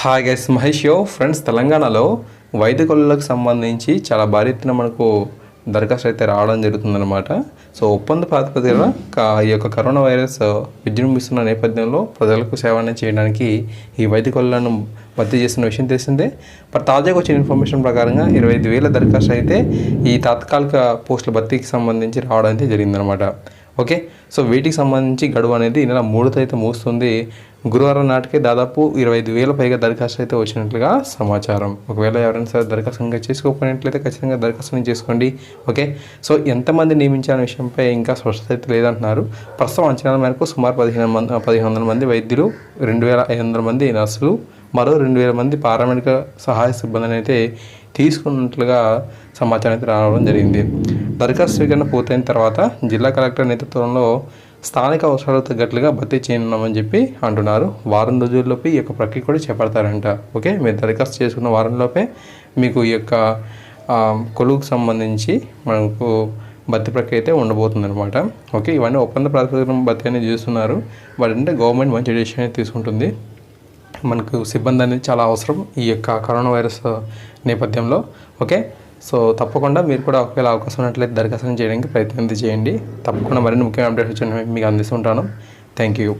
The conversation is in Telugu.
హాయ్ గైస్ మహేష్ యో ఫ్రెండ్స్ తెలంగాణలో వైద్య కొలులకు సంబంధించి చాలా భారీ ఎత్తున మనకు దరఖాస్తు అయితే రావడం జరుగుతుందన్నమాట. సో ఒప్పంద ప్రాతిపదికన ఈ యొక్క కరోనా వైరస్ విజృంభిస్తున్న నేపథ్యంలో ప్రజలకు సేవలను చేయడానికి ఈ వైద్య కొలను భర్తీ చేస్తున్న విషయం తెలిసిందే. బట్ తాజాగా వచ్చిన ఇన్ఫర్మేషన్ ప్రకారంగా ఇరవై ఐదు వేల దరఖాస్తు అయితే ఈ తాత్కాలిక పోస్టుల భర్తీకి సంబంధించి రావడం అయితే జరిగిందనమాట ఓకే సో వీటికి సంబంధించి గడువు అనేది నెల మూడుతో అయితే మూస్తుంది గురువారం నాటికే దాదాపు ఇరవై ఐదు వేల పైగా దరఖాస్తు అయితే వచ్చినట్లుగా సమాచారం. ఒకవేళ ఎవరైనా సరే దరఖాస్తు ఇంకా చేసుకోకపోయినట్లయితే ఖచ్చితంగా దరఖాస్తుని చేసుకోండి. ఓకే? సో ఎంతమంది నియమించాలనే విషయంపై ఇంకా స్పష్టత అయితే లేదంటున్నారు. ప్రస్తుతం అంచనాల మేరకు సుమారు పదిహేను మంది పదిహేను వందల మంది వైద్యులు రెండు వేల ఐదు వందల మంది నర్సులు మరో రెండు వేల మంది పారామెడికల్ సహాయ సిబ్బందిని అయితే తీసుకున్నట్లుగా సమాచారం అయితే రావడం జరిగింది. దరఖాస్తు స్వీకరణ పూర్తయిన తర్వాత జిల్లా కలెక్టర్ నేతృత్వంలో స్థానిక అవసరాలకు తగ్గట్లుగా భర్తీ చేయనున్నామని చెప్పి అంటున్నారు. వారం రోజుల్లోపు ఈ యొక్క ప్రక్రియ కూడా చేపడతారంట. ఓకే? మీరు దరఖాస్తు చేసుకున్న వారంలోపే మీకు ఈ యొక్క కొలువుకు సంబంధించి మనకు భర్తీ ప్రక్రియ అయితే ఉండబోతుంది అనమాట ఓకే? ఇవన్నీ ఒప్పంద ప్రాతిపదికన భర్తీ అనేది చేస్తున్నారు. బట్ గవర్నమెంట్ మంచి డెసిషన్ అనేది తీసుకుంటుంది. మనకు సిబ్బంది అనేది చాలా అవసరం ఈ యొక్క కరోనా వైరస్ నేపథ్యంలో. ఓకే? సో తప్పకుండా మీరు కూడా ఒకవేళ అవకాశం ఉన్నట్లయితే దరఖాస్తు చేయడానికి ప్రయత్నం చేయండి. తప్పకుండా మరిన్ని ముఖ్యమైన అప్డేట్స్ వచ్చి మీకు అందిస్తుంటాను. Thank you